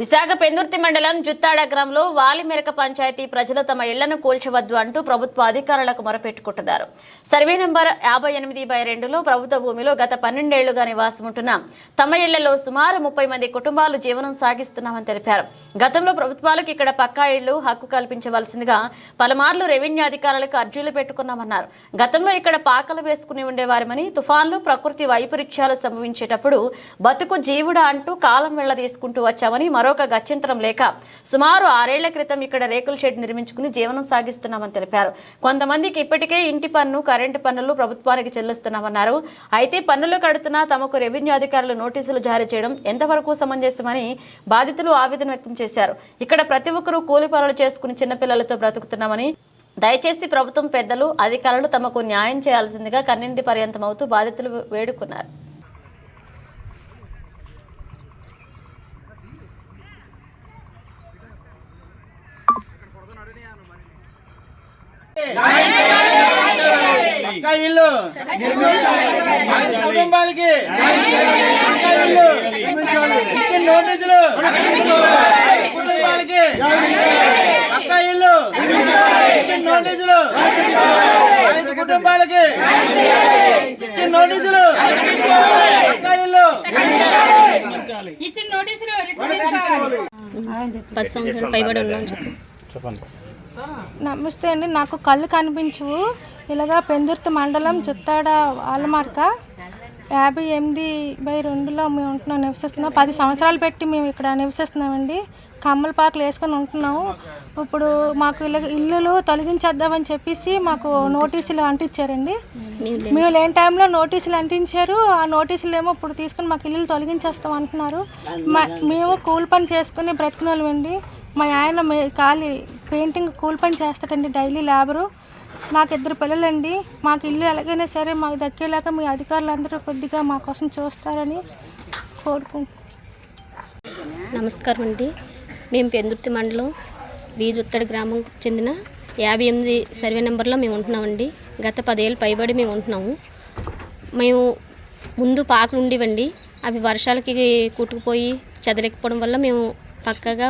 విశాఖ పెందుర్తి మండలం జుత్తాడ గ్రామంలో వాలిమెరక పంచాయతీ ప్రజలు తమ ఇళ్ళను కూల్చవద్దు అంటూ ప్రభుత్వ అధికారులకు మొరపెట్టుకుంటున్నారు. సర్వే నెంబర్ యాభై ఎనిమిది బై రెండులో ప్రభుత్వ భూమిలో గత పన్నెండేళ్ళుగా నివాసం ఉంటున్న తమ ఇళ్ళలో సుమారు ముప్పై మంది కుటుంబాలు జీవనం సాగిస్తున్నామని తెలిపారు. గతంలో ప్రభుత్వాలకు ఇక్కడ పక్కా ఇళ్ళు హక్కు కల్పించవలసిందిగా పలుమార్లు రెవెన్యూ అధికారులకు అర్జీలు పెట్టుకున్నామన్నారు. గతంలో ఇక్కడ పాకలు వేసుకుని ఉండేవారమని తుఫాన్లు ప్రకృతి వైపరీత్యాలు సంభవించేటప్పుడు బతుకు జీవుడా అంటూ కాలం వెళ్ళ తీసుకుంటూ వచ్చామని మరో మరొక గత్యంతరం లేక సుమారు ఆరేళ్ళ క్రితం ఇక్కడ రేకుల షెడ్ నిర్మించుకుని జీవనం సాగిస్తున్నామని తెలిపారు. కొంతమందికి ఇప్పటికే ఇంటి పన్ను కరెంటు పన్నులు ప్రభుత్వానికి చెల్లిస్తున్నామన్నారు. అయితే పన్నులు కడుతున్నా తమకు రెవెన్యూ అధికారులు నోటీసులు జారీ చేయడం ఎంతవరకు సమంజసమని బాధితులు ఆవేదన వ్యక్తం చేశారు. ఇక్కడ ప్రతి ఒక్కరూ కూలి పనులు చేసుకుని చిన్నపిల్లలతో బ్రతుకుతున్నామని దయచేసి ప్రభుత్వం పెద్దలు అధికారులు తమకు న్యాయం చేయాల్సిందిగా కన్నింటి పర్యంతమవుతూ బాధితులు వేడుకున్నారు. ఇల్లు కుటుంబాలకి పక్కా ఇల్లు ఇచ్చిన నోటీసులు ఐదు కుటుంబాలకి పక్కా ఇల్లు ఇచ్చిన నోటీసులు. ఐదు కుటుంబాలకి ఇచ్చిన నోటీసులు పక్కా ఇల్లు ఇచ్చిన నోటీసులు పది సంవత్సరాలు పైబడి ఉన్నాం చెప్పు నమస్తే అండి. నాకు కళ్ళు కనిపించవు. ఇలాగా పెందుర్తి మండలం చుత్తాడ ఆలమార్క. యాభై ఎనిమిది బై రెండులో మేము ఉంటున్నాం నివసిస్తున్నాం. పది సంవత్సరాలు పెట్టి మేము ఇక్కడ నివసిస్తున్నామండి. కమ్మల పాకలు వేసుకొని ఉంటున్నాము. ఇప్పుడు మాకు ఇలా ఇల్లులు తొలగించేద్దామని చెప్పేసి మాకు నోటీసులు అంటించారండి. మేము లేని టైంలో నోటీసులు అంటించారు. ఆ నోటీసులు ఏమో ఇప్పుడు తీసుకుని మాకు ఇల్లులు తొలగించేస్తాం అంటున్నారు. మేము కూలి పని చేసుకుని బ్రతికినోళ్ళమండి. మా ఆయన మే ఖాళీ పెయింటింగ్ కూలి పని చేస్తాడండి డైలీ లేబరు. నాకు ఇద్దరు పిల్లలండి. మాకు ఇల్లు ఎలాగైనా సరే మాకు దక్కేలాగా మీ అధికారులందరూ కొద్దిగా మా కోసం చూస్తారని కోరుకుంటున్నాను నమస్కారం అండి. మేము పెందుర్తి మండలం వీజుత్తడి గ్రామం చెందిన యాభై ఎనిమిది సర్వే నెంబర్లో మేము ఉంటున్నామండి. గత పదేళ్ళు పైబడి మేము ఉంటున్నాము. మేము ముందు పాకలు ఉండేవండి అవి వర్షాలకి కుట్టుకుపోయి చెదలేకపోవడం వల్ల మేము పక్కగా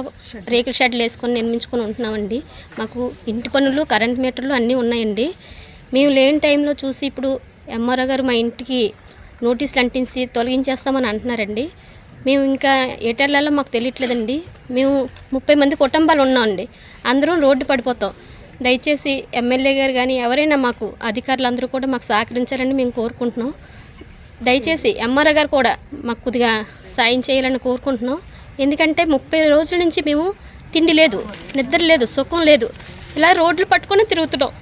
రేకుల షెడ్లు వేసుకొని నిర్మించుకొని ఉంటున్నామండి. మాకు ఇంటి పనులు కరెంట్ మీటర్లు అన్నీ ఉన్నాయండి. మేము లేని టైంలో చూసి ఇప్పుడు ఎంఆర్ఓ గారు మా ఇంటికి నోటీసులు అంటించి తొలగించేస్తామని అంటున్నారండి. మేము ఇంకా ఎటెళ్ళాలో మాకు తెలియట్లేదండి. మేము ముప్పై మంది కుటుంబాలు ఉన్నామండి. అందరం రోడ్డు పడిపోతాం. దయచేసి ఎమ్మెల్యే గారు కానీ ఎవరైనా మాకు అధికారులు అందరూ కూడా మాకు సహకరించాలని మేము కోరుకుంటున్నాం. దయచేసి ఎంఆర్ఓ గారు కూడా మాకు కొద్దిగా సాయం చేయాలని కోరుకుంటున్నాం. ఎందుకంటే ముప్పై రోజుల నుంచి మేము తిండి లేదు నిద్ర లేదు సుఖం లేదు. ఇలా రోడ్లు పట్టుకొని తిరుగుతున్నాం.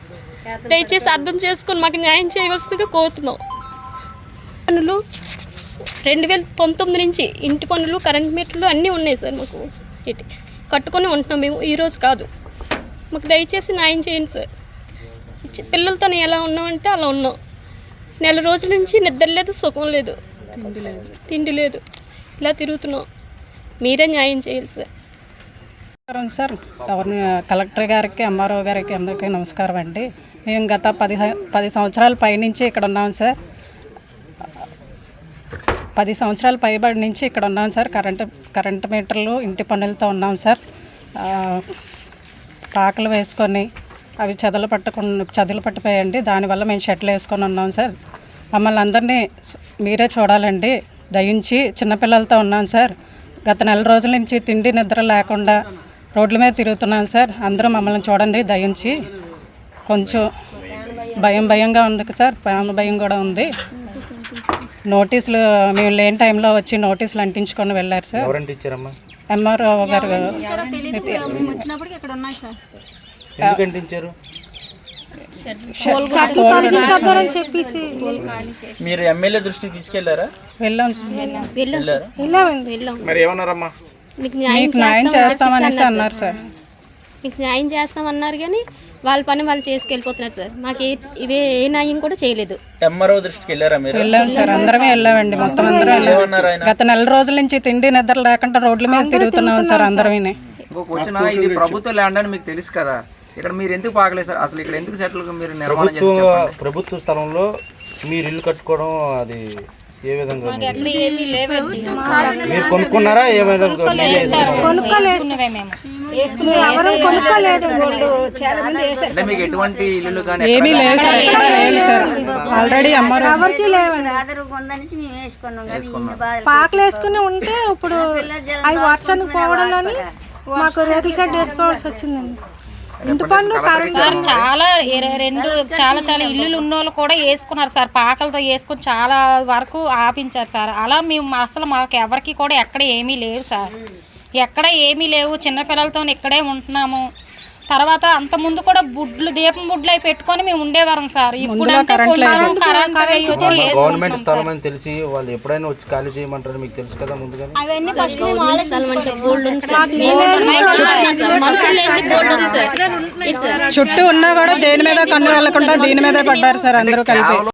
దయచేసి అర్థం చేసుకొని మాకు న్యాయం చేయవలసిందిగా కోరుతున్నాం. పనులు రెండు వేల పంతొమ్మిది నుంచి ఇంటి పనులు కరెంట్ మీటర్లు అన్నీ ఉన్నాయి సార్ మాకు. ఇటు కట్టుకొని ఉంటున్నాం మేము. ఈరోజు కాదు. మాకు దయచేసి న్యాయం చేయండి సార్. పిల్లలతో ఎలా ఉన్నామంటే అలా ఉన్నాం. నెల రోజుల నుంచి నిద్ర లేదు సుఖం లేదు. తిండి లేదు. ఇలా తిరుగుతున్నాం. మీరే న్యాయం చేయాలి సార్ నమస్కారం సార్. ఎవరిని కలెక్టర్ గారికి ఎంఆర్ఓ గారికి అందరికీ నమస్కారం అండి. మేము గత పది పది సంవత్సరాల పైనుంచి ఇక్కడ ఉన్నాం సార్. పది సంవత్సరాల పైబడి నుంచి ఇక్కడ ఉన్నాం సార్. కరెంటు కరెంటు మీటర్లు ఇంటి పనులతో ఉన్నాం సార్. పాకలు వేసుకొని అవి చెదలు పట్టకుండా చెదలు పట్టిపోయండి దానివల్ల మేము షెట్లు వేసుకొని ఉన్నాం సార్. మమ్మల్ని అందరినీ మీరే చూడాలండి. దయించి చిన్నపిల్లలతో ఉన్నాం సార్. గత నెల రోజుల నుంచి తిండి నిద్ర లేకుండా రోడ్ల మీద తిరుగుతున్నాం సార్. అందరూ మమ్మల్ని చూడండి దయించి. కొంచెం భయం భయంగా ఉంది సార్. ప్రాణ భయం కూడా ఉంది. నోటీసులు మేము లేని టైంలో వచ్చి నోటీసులు అంటించుకొని వెళ్ళారు సార్. ఎంఆర్ఓ గారు చెప్పేసి మీరు ఎమ్మెల్యే దృష్టికి తీసుకెళ్ళారా? వెళ్ళాం. సార్ వెళ్ళాం. సార్ వెళ్ళామండి. వెళ్ళాం. మరి ఏమన్నారమ్మా? మీకు న్యాయం చేస్తామనేసి అన్నారు సార్. మీకు న్యాయం చేస్తామన్నారు కానీ వాళ్ళ పని వాళ్ళు చేసుకెళ్ళిపోతున్నారు సార్. మాకు ఏ ఇవే ఏ న్యాయం కూడా చేయలేదు. ఎంఆర్ఓ దృష్టికి వెళ్ళారా మీరు? వెళ్ళాం సార్. అందరమే వెళ్ళామండి. మొత్తం అందరం గత నెల రోజుల నుంచి తిండి నిద్ర లేకుండా రోడ్ల మీద తిరుగుతున్నాం సార్ క్వశ్చన్ ఇది ప్రభుత్వ ల్యాండ్ అని మీకు తెలుసు కదా. ఇక్కడ మీరు ఎందుకు పాకలేదు సార్? అసలు ఇక్కడ ఎందుకు సెటిల్ మీరు నిర్మాణం చేసి ప్రభుత్వ స్థలంలో మీరు ఇల్లు కట్టుకోవడం అది ఏ విధంగా మాకు ఎక్కడ ఏమీ లేవండి. మీరు కొనుక్కున్నారా? కొనుక్కోలేదు అంటే మీకు ఎటువంటి ఇల్లు కానీ ఏమీ లేవు సార్ ఎక్కడ లేవు సార్. ఆల్రెడీ అమ్మారు ఎవరికి లేవండి. పాకలు వేసుకుని ఉంటే ఇప్పుడు అవి వర్షానికి పోవడంలోని మాకు రేకుల షెడ్ వేసుకోవాల్సి వచ్చిందండి. సార్ చాలా రెండు చాలా చాలా ఇల్లులు ఉన్నోళ్ళు కూడా వేసుకున్నారు సార్ పాకలతో వేసుకొని చాలా వరకు ఆపించారు సార్. అలా మేము అసలు మాకు ఎవరికి కూడా ఎక్కడ ఏమీ లేవు సార్. ఎక్కడ ఏమీ లేవు చిన్నపిల్లలతో ఇక్కడే ఉంటున్నాము. తర్వాత అంత ముందు కూడా బుడ్లు దీపం బుడ్లు అవి పెట్టుకొని మేము ఉండేవారం సార్. ఇప్పుడు గవర్నమెంట్ స్థలం అని తెలిసి వాళ్ళు ఎప్పుడైనా వచ్చి ఖాళీ చేయమంటారు మీకు తెలుసు కదా సార్. చుట్టూ ఉన్నా కూడా దేని మీద కన్ను వెళ్ళకుండా దీని మీదే పడ్డారు సార్ అందరూ కలిపి.